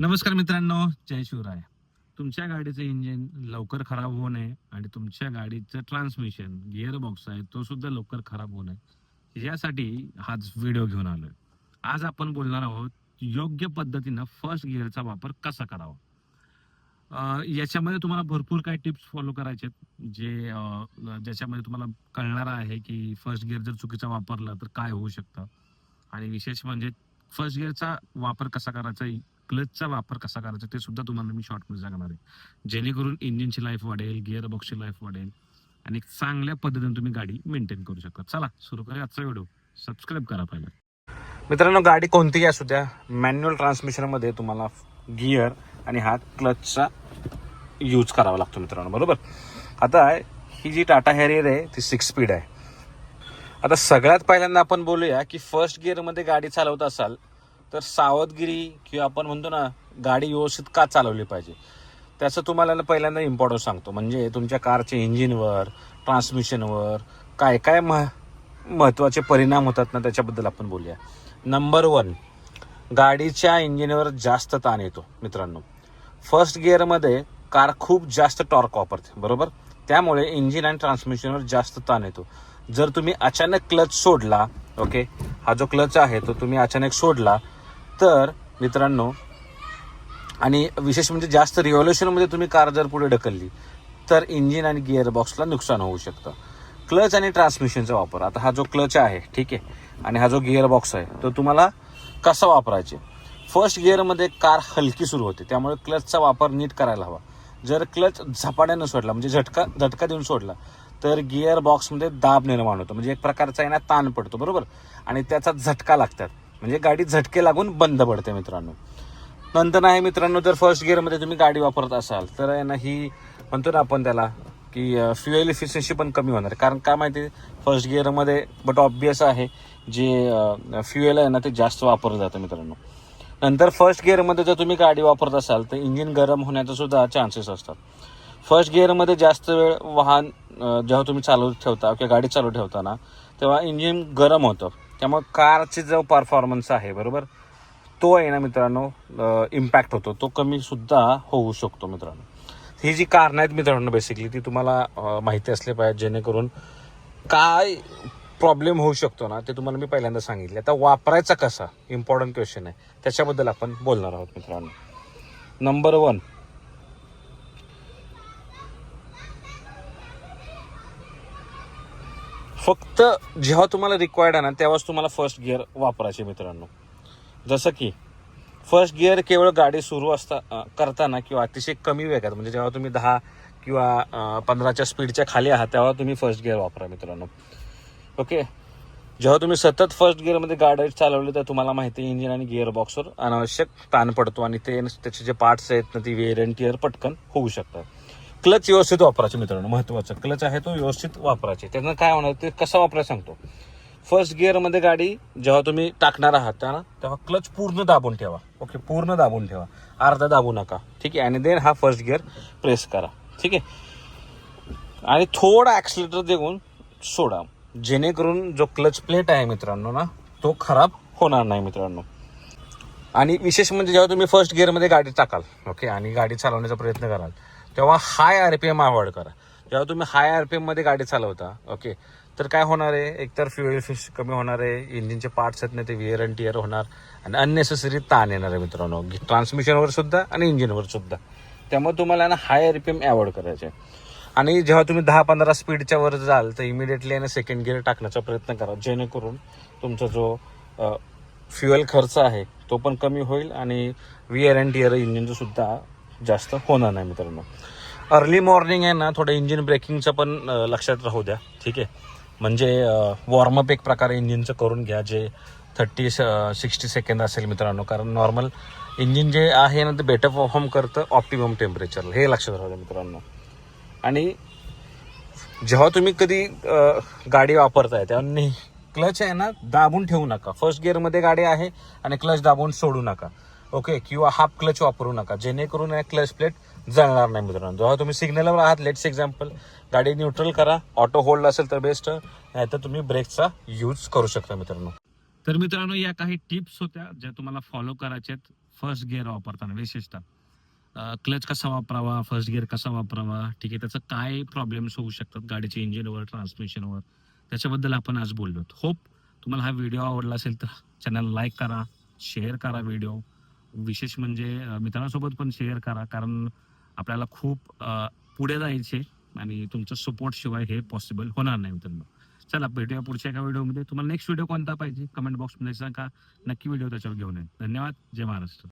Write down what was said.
नमस्कार मित्रांनो जय शिवराय. तुमच्या गाडीचं इंजिन लवकर खराब होऊ नये आणि तुमच्या गाडीचं ट्रान्समिशन गिअर बॉक्स आहे तो सुद्धा लवकर खराब होऊ नये. यासाठी हाच व्हिडिओ घेऊन आलोय. आज आपण बोलणार आहोत योग्य पद्धतीनं फर्स्ट गिअरचा वापर कसा करावा? याच्यामध्ये तुम्हाला भरपूर काही टिप्स फॉलो करायचे आहेत. जे ज्याच्यामध्ये तुम्हाला कळणार आहे की फर्स्ट गिअर जर चुकीचा वापरला तर काय होऊ शकतं. आणि विशेष म्हणजे फर्स्ट गिअरचा वापर कसा करायचा क्लचचा वापर कसा करायचा ते सुद्धा तुम्हाला मी शॉर्टमध्ये सांगणार आहे. जेणेकरून इंजिनची लाईफ वाढेल गिअर बॉक्सची लाईफ वाढेल आणि एक चांगल्या पद्धतीने तुम्ही गाडी मेंटेन करू शकता. चला सुरू करूया आजचा व्हिडिओ सबस्क्राईब करा पहिला. मित्रांनो गाडी कोणतीही असू द्या मॅन्युअल ट्रान्समिशनमध्ये तुम्हाला गिअर आणि हा क्लचचा यूज करावा लागतो मित्रांनो बरोबर? आता ही जी टाटा हॅरियर आहे ती सिक्स स्पीड आहे. आता सगळ्यात पहिल्यांदा आपण बोलूया की फर्स्ट गिअरमध्ये गाडी चालवत असाल तर सावधगिरी किंवा आपण म्हणतो ना गाडी व्यवस्थित का चालवली पाहिजे? त्याचं तुम्हाला ना पहिल्यांदा इम्पॉर्टन्स सांगतो. म्हणजे तुमच्या कारच्या इंजिनवर ट्रान्समिशनवर काय काय मह महत्त्वाचे परिणाम होतात ना त्याच्याबद्दल आपण बोलूया. नंबर वन गाडीच्या इंजिनवर जास्त ताण येतो मित्रांनो. फर्स्ट गिअरमध्ये कार खूप जास्त टॉर्क वापरते बरोबर? त्यामुळे इंजिन आणि ट्रान्समिशनवर जास्त ताण येतो. जर तुम्ही अचानक क्लच सोडला ओके हा जो क्लच आहे तो तुम्ही अचानक सोडला तर मित्रांनो आणि विशेष म्हणजे जास्त रिव्हॉल्युशनमध्ये तुम्ही कार जर पुढे ढकलली तर इंजिन आणि गिअरबॉक्सला नुकसान होऊ शकतं. क्लच आणि ट्रान्समिशनचा वापर. आता हा जो क्लच आहे ठीक आहे आणि हा जो गिअर बॉक्स आहे तो तुम्हाला कसा वापरायचे? फर्स्ट गिअरमध्ये कार हलकी सुरू होते त्यामुळे क्लचचा वापर नीट करायला हवा. जर क्लच झपाट्यानं सोडला म्हणजे झटका झटका देऊन सोडला तर गिअर बॉक्समध्ये दाब निर्माण होतो. म्हणजे एक प्रकारचा आहे ना ताण पडतो बरोबर? आणि त्याचा झटका लागतात. म्हणजे गाडी झटके लागून बंद पडते मित्रांनो. नंतर आहे मित्रांनो जर फर्स्ट गिअरमध्ये तुम्ही गाडी वापरत असाल तर आहे ना ही म्हणतो ना आपण त्याला की फ्युएल इफिशियन्सी पण कमी होणार. कारण काय माहिती फर्स्ट गिअरमध्ये बट ऑब्वियस आहे जे फ्युएल आहे ना ते जास्त वापरलं जातं मित्रांनो. नंतर फर्स्ट गिअरमध्ये जर तुम्ही गाडी वापरत असाल तर इंजिन गरम होण्याचा सुद्धा चान्सेस असतात. फर्स्ट गिअरमध्ये जास्त वेळ वाहन जेव्हा तुम्ही चालू ठेवता किंवा गाडी चालू ठेवताना तेव्हा इंजिन गरम होतं. त्यामुळे कारचे जो परफॉर्मन्स आहे बरोबर? तो आहे ना मित्रांनो इम्पॅक्ट होतो. तो कमी सुद्धा होऊ शकतो मित्रांनो. ही जी कारणं आहेत मित्रांनो बेसिकली ती तुम्हाला माहिती असले पाहिजे जेणेकरून काय प्रॉब्लेम होऊ शकतो ना ते तुम्हाला मी पहिल्यांदा सांगितले. आता वापरायचा कसा? इम्पॉर्टंट क्वेश्चन आहे. त्याच्याबद्दल आपण बोलणार आहोत मित्रांनो. नंबर वन फक्त जेव्हा तुम्हाला रिक्वायर्ड आहे ना तेव्हाच तुम्हाला फर्स्ट गिअर वापरायचे मित्रांनो. जसं की फर्स्ट गिअर केवळ गाडी सुरू असता करताना किंवा अतिशय कमी वेगात म्हणजे जेव्हा तुम्ही दहा किंवा पंधराच्या स्पीडच्या खाली आहात तेव्हा तुम्ही फर्स्ट गिअर वापरा मित्रांनो. ओके जेव्हा तुम्ही सतत फर्स्ट गिअरमध्ये गाडी चालवली तर तुम्हाला माहिती आहे इंजिन आणि गिअर बॉक्सवर अनावश्यक ताण पडतो आणि ते त्याचे जे पार्ट्स आहेत ना ती वेअर अँड टिअर पटकन होऊ शकतात. क्लच व्यवस्थित वापरायचे मित्रांनो महत्वाचं क्लच आहे तो व्यवस्थित वापरायचे. त्यानं काय होणार ते कसं वापरायचं सांगतो. फर्स्ट गिअरमध्ये गाडी जेव्हा तुम्ही टाकणार आहात त्याला तेव्हा क्लच पूर्ण दाबून ठेवा. ओके पूर्ण दाबून ठेवा. अर्धा दाबू नका. ठीक आहे? आणि देन हा फर्स्ट गिअर प्रेस करा. ठीक आहे? आणि थोडा ॲक्सिलेटर देऊन सोडा. जेणेकरून जो क्लच प्लेट आहे मित्रांनो ना तो खराब होणार नाही मित्रांनो. आणि विशेष म्हणजे जेव्हा तुम्ही फर्स्ट गिअरमध्ये गाडी टाकाल ओके आणि गाडी चालवण्याचा प्रयत्न कराल तेव्हा high R P M avoid करा. जेव्हा तुम्ही हाय आर पी एममध्ये गाडी चालवता ओके तर काय होणार आहे? एकतर फ्युएल फिश कमी होणार आहे इंजिनचे पार्ट्स आहेत ना ते विअर अँड टिअर होणार आणि अननेसेसरी ताण येणार आहे मित्रांनो. ट्रान्समिशनवर सुद्धा आणि इंजिनवर सुद्धा. त्यामुळे तुम्हाला ना high R P M avoid करायचे आहे. आणि जेव्हा तुम्ही दहा पंधरा स्पीडच्या वर जाल तर इमिडिएटली आणि ना सेकंड गिअर टाकण्याचा प्रयत्न करा. जेणेकरून तुमचा जो फ्युएल खर्च आहे तो पण कमी होईल आणि विअर अँड टिअर इंजिनचं सुद्धा जास्त होणार नाही मित्रांनो. अर्ली मॉर्निंग आहे ना थोडं इंजिन ब्रेकिंगचं पण लक्षात राहू द्या. ठीक आहे? म्हणजे वॉर्मअप एक प्रकारे इंजिनचं करून घ्या जे थर्टी सिक्स्टी सेकंद असेल मित्रांनो. कारण नॉर्मल इंजिन जे आहे ना ते बेटर परफॉर्म करतं ऑप्टिमम टेम्परेचर हे लक्षात राहू द्या मित्रांनो. आणि जेव्हा तुम्ही कधी गाडी वापरताय तेव्हा क्लच आहे ना दाबून ठेवू नका. फर्स्ट गिअरमध्ये गाडी आहे आणि क्लच दाबून सोडू नका. ओके किंवा हाफ क्लच वापरू नका. जेणेकरून क्लच प्लेट जळणार नाही मित्रांनो. जेव्हा तुम्ही सिग्नलवर आहात लेट्स एक्झाम्पल गाडी न्यूट्रल करा ऑटो होल्ड असेल तर बेस्ट नाही तर तुम्ही ब्रेकचा यूज करू शकता मित्रांनो. तर मित्रांनो या काही टिप्स होत्या ज्या तुम्हाला फॉलो करायच्या आहेत. फर्स्ट गिअर वापरताना विशेषतः. क्लच कसा वापरावा? फर्स्ट गिअर कसा वापरावा? ठीक आहे त्याचं काय प्रॉब्लेम्स होऊ शकतात गाडीच्या इंजिनवर ट्रान्समिशनवर त्याच्याबद्दल आपण आज बोललो होप तुम्हाला हा व्हिडिओ आवडला असेल तर चॅनल लाईक करा शेअर करा व्हिडिओ विशेष म्हणजे मित्रांसोबत पण शेअर करा. कारण आपल्याला खूप पुढे जायचे आणि तुमचं सपोर्ट शिवाय हे पॉसिबल होणार नाही मित्रांनो. चला भेटूया पुढच्या एका व्हिडिओमध्ये तुम्हाला नेक्स्ट व्हिडिओ कोणता पाहिजे? कमेंट बॉक्समध्ये सांगा. नक्की व्हिडिओ त्याच्यावर घेऊन येईल धन्यवाद. जय महाराष्ट्र.